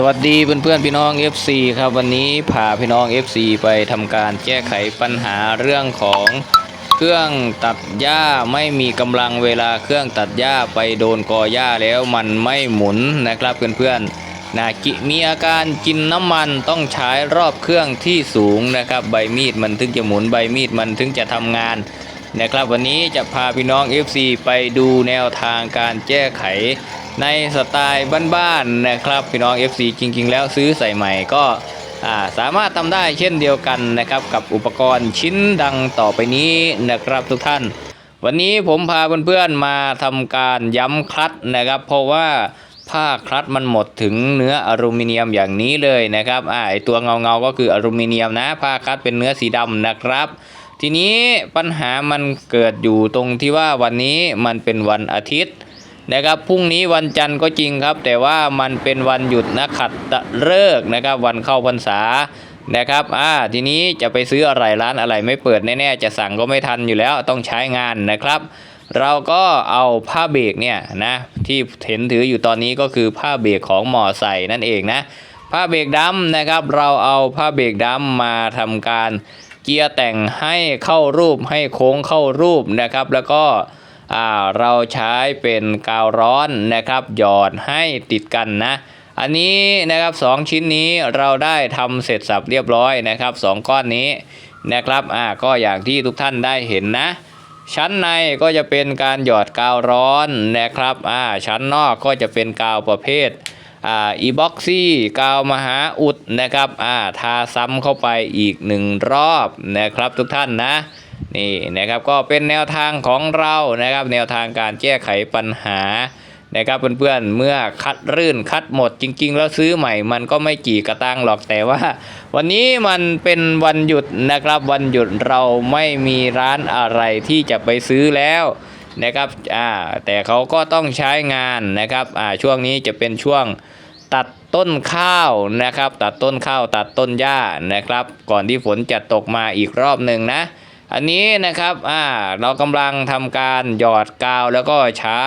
สวัสดีเพื่อนๆพี่น้อง FC ครับวันนี้พาพี่น้อง FC ไปทำการแก้ไขปัญหาเรื่องของเครื่องตัดหญ้าไม่มีกำลังเวลาเครื่องตัดหญ้าไปโดนกอหญ้าแล้วมันไม่หมุนนะครับเพื่อนๆนากิมีอาการกินน้ำมันต้องใช้รอบเครื่องที่สูงนะครับใบมีดมันถึงจะหมุนใบมีดมันถึงจะทำงานนะครับวันนี้จะพาพี่น้อง FC ไปดูแนวทางการแก้ไข ในสไตล์บ้านๆนะครับพี่น้อง FC จริง ๆ แล้วซื้อใส่ใหม่ก็สามารถทำได้เช่นเดียวกันนะครับกับอุปกรณ์ชิ้นดังต่อไปนี้นะครับทุกท่าน วันนี้ผมพาเพื่อนๆมาทำการย้ำคลัตนะครับ เพราะว่าผ้าคลัตมันหมดถึงเนื้ออลูมิเนียมอย่างนี้เลยนะครับอ่าไอตัวเงาๆก็คืออลูมิเนียมนะผ้าคลัตเป็นเนื้อสีดำนะครับ ทีนี้ปัญหามันเกิดอยู่ตรงที่ว่าวันนี้มันเป็นวันอาทิตย์ นะครับพรุ่งนี้วันจันทร์ก็จริงครับ แต่ว่ามันเป็นวันหยุดนะขัดตะเลิกษ์นะครับ วันเข้าพรรษานะครับ อ่า ทีนี้จะไปซื้ออะไรร้านอะไรไม่เปิดแน่ๆ จะสั่งก็ไม่ทันอยู่แล้วต้องใช้งานนะครับ เราก็เอาผ้าเบรกเนี่ยนะที่เห็นถืออยู่ตอนนี้ก็คือผ้าเบรกของหมอใส่นั่นเองนะ ผ้าเบรกดำนะครับ เราเอาผ้าเบรกดำมาทำการเกียร์แต่งให้เข้ารูปให้โค้งเข้ารูปนะครับ แล้วก็ เราใช้เป็นกาวร้อนนะครับ หยอดให้ติดกันนะ อันนี้นะครับสองชิ้นนี้เราได้ทำเสร็จสับเรียบร้อยนะครับสองก้อนนี้นะครับอ่าก็อย่างที่ทุกท่านได้เห็นนะ ชั้นในก็จะเป็นการหยอดกาวร้อนนะครับอ่าชั้นนอกก็จะเป็นกาวประเภทอ่าอีบ็อกซี่กาวมหาอุดนะครับอ่าทาซ้ำเข้าไปอีกหนึ่งรอบนะครับทุกท่านนะ นี่นะครับก็เป็นแนวทางของเรานะครับ แนวทางการแก้ไขปัญหานะครับเพื่อนๆเมื่อคัดรื่นคัดหมดจริง ๆ แล้วซื้อใหม่ มันก็ไม่กี่กระตังหรอกแต่ว่า วันนี้มันเป็นวันหยุดนะครับวันหยุดเราไม่มีร้านอะไรที่จะไปซื้อแล้วนะครับอ่าแต่เขาก็ต้องใช้งานนะครับอ่าช่วงนี้จะเป็นช่วงตัดต้นข้าวนะครับ ตัดต้นข้าวตัดต้นหญ้านะครับ ก่อนที่ฝนจะตกมาอีกรอบหนึ่งนะ อันนี้นะครับอ่าเรากำลังทำการหยอดกาวแล้วก็ใช้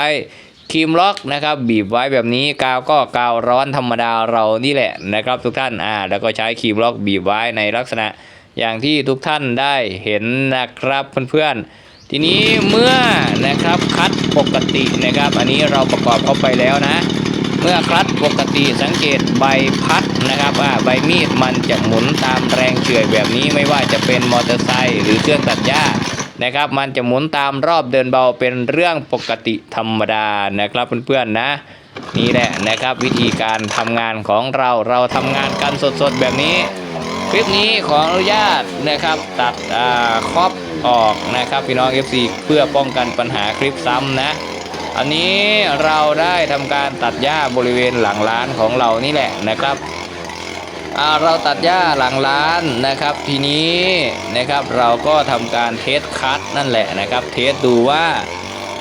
ครีมล็อกนะครับบีบไว้แบบนี้กาวก็กาวร้อนธรรมดาเรานี่แหละนะครับ ทุกท่านอ่าแล้วก็ใช้ครีมล็อกบีบไว้ในลักษณะอย่างที่ทุกท่านได้เห็นนะครับเพื่อนๆ ทีนี้เมื่อนะครับคัดปกตินะครับ อันนี้เราประกอบเข้าไปแล้วนะ เมื่อคลัตช์ปกติสังเกตใบพัดนะครับว่าใบมีดมันจะหมุนตามแรงเฉื่อยแบบนี้ไม่ว่าจะเป็นมอเตอร์ไซค์หรือเครื่องตัดหญ้านะครับ มันจะหมุนตามรอบเดินเบาเป็นเรื่องปกติธรรมดานะครับเพื่อนๆนะนี่แหละนะครับวิธีการทำงานของเราเราทำงานกันสดๆแบบนี้ คลิปนี้ขออนุญาตนะครับตัดครอบออกนะครับพี่น้อง FC เพื่อป้องกันปัญหาคลิปซ้ำนะ อันนี้เราได้ทำการตัดหญ้าบริเวณหลังร้านของเรานี่แหละนะครับเราตัดหญ้าหลังร้านนะครับ ทีนี้นะครับเราก็ทำการเทสคัดนั่นแหละนะครับ เทสดูว่า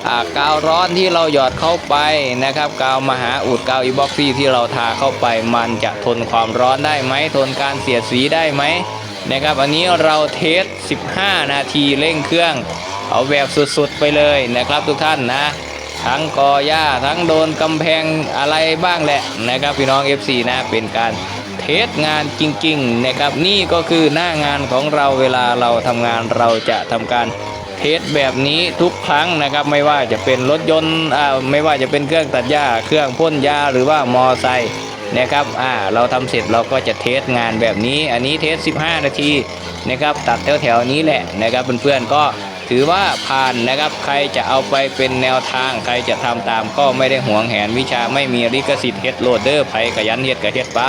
อ่ากาวร้อนที่เราหยอดเข้าไปนะครับกาวมหาอุดกาวอีบ็อกซี่ที่เราทาเข้าไป มันจะทนความร้อนได้ไหมทนการเสียดสีได้ไหมนะครับ อันนี้เราเทส 15 นาทีเร่งเครื่อง เอาแบบสุดๆไปเลยนะครับทุกท่านนะ ทั้งกอหญ้าทั้งโดนกำแพงอะไรบ้างแหละนะครับพี่น้อง FC นะเป็นการเทสงานจริงๆนะครับนี่ก็คือหน้างานของเราเวลาเราทำงานเราจะทำการเทสแบบนี้ทุกครั้งนะครับไม่ว่าจะเป็นรถยนต์อ่าไม่ว่าจะเป็นเครื่องตัดหญ้าเครื่องพ่นยาหรือว่ามอไซค์นะครับอ่าเราทำเสร็จเราก็จะเทสงานแบบนี้ อันนี้เทส 15 นาทีนะครับตัดแถวๆนี้แหละนะครับเพื่อนๆก็ ถือว่าผ่านนะครับ ใครจะเอาไปเป็นแนวทาง ใครจะทำตามก็ไม่ได้หวงแหนวิชาไม่มีลิขสิทธิ์เฮดโลดเดอร์ไผขยันเฮ็ดกับเฮ็ดไป